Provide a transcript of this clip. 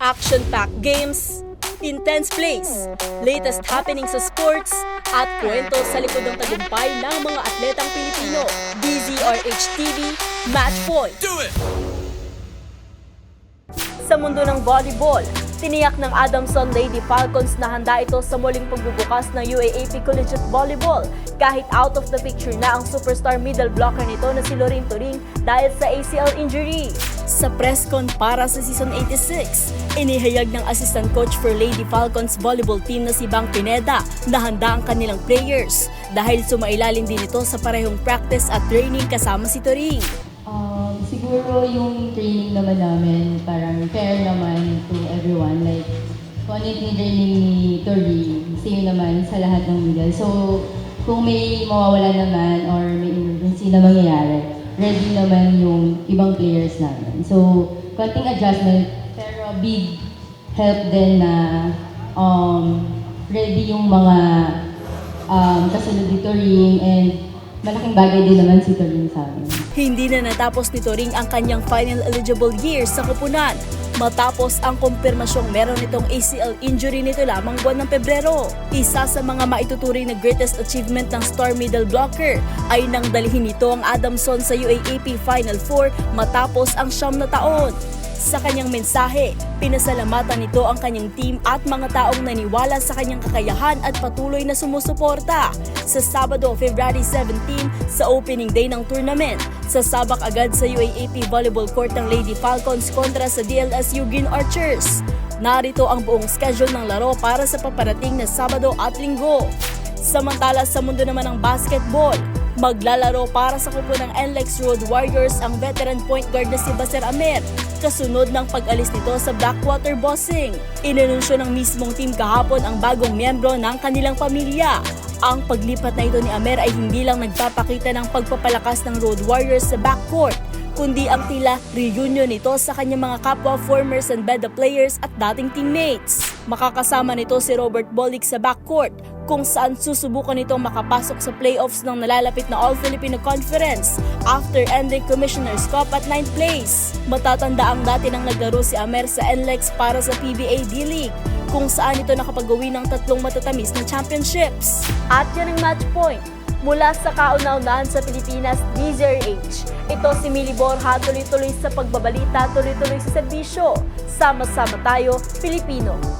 action-packed games, intense plays, latest happenings sa sports, at kwento sa likod ng tagumpay ng mga atletang Pilipino. DZRH TV, Match Point. Do it! Sa mundo ng volleyball, tiniyak ng Adamson Lady Falcons na handa ito sa muling pagbubukas ng UAAP Collegiate Volleyball kahit out of the picture na ang superstar middle blocker nito na si Lorin Turing dahil sa ACL injury. Sa press con para sa season 86, inihayag ng assistant coach for Lady Falcons volleyball team na si Bang Pineda na handa ang kanilang players dahil sumailalim din ito sa parehong practice at training kasama si Turing. Um, siguro yung training naman namin, parang fair naman to everyone. Like, kung ano yung training ni Tori, same naman sa lahat ng middle. So, kung may mawawala naman or may emergency na mangyayari, ready naman yung ibang players namin. So, konting adjustment, pero big help din na um, ready yung mga um, kasunod ni Toring and malaking bagay din naman si Toring sa amin. Hindi na natapos ni Turing ang kanyang final eligible year sa kupunan matapos ang kumpirmasyong meron itong ACL injury nito lamang buwan ng Pebrero. Isa sa mga maituturing na greatest achievement ng star middle blocker ay nang dalhin nito ang Adamson sa UAAP Final Four matapos ang siyam na taon. Sa kanyang mensahe, pinasalamatan nito ang kanyang team at mga taong naniwala sa kanyang kakayahan at patuloy na sumusuporta. Sa Sabado, February 17, sa opening day ng tournament, sasabak agad sa UAAP volleyball court ng Lady Falcons kontra sa DLSU Green Archers. Narito ang buong schedule ng laro para sa paparating na Sabado at Linggo. Samantala sa mundo naman ng basketball, maglalaro para sa kupo ng NLEX Road Warriors ang veteran point guard na si Baser Amer kasunod ng pag-alis nito sa Blackwater Bossing. Inanunsyo ng mismong team kahapon ang bagong miyembro ng kanilang pamilya. Ang paglipat na ito ni Amer ay hindi lang nagpapakita ng pagpapalakas ng Road Warriors sa backcourt, kundi ang tila reunion nito sa kanyang mga kapwa formers and beda players at dating teammates. Makakasama nito si Robert Bolick sa backcourt kung saan susubukan nitong makapasok sa playoffs ng nalalapit na All-Filipino Conference after ending Commissioner's Cup at 9th place. Matatanda ang dati nang naglaro si Amer sa NLEX para sa PBA D-League kung saan ito nakapagawi ng tatlong matatamis na championships. At yan ang match point mula sa kauna-unahan sa Pilipinas, DZRH. Ito si Mili Borja, tuloy-tuloy sa pagbabalita, tuloy-tuloy sa serbisyo. Sama-sama tayo, Pilipino.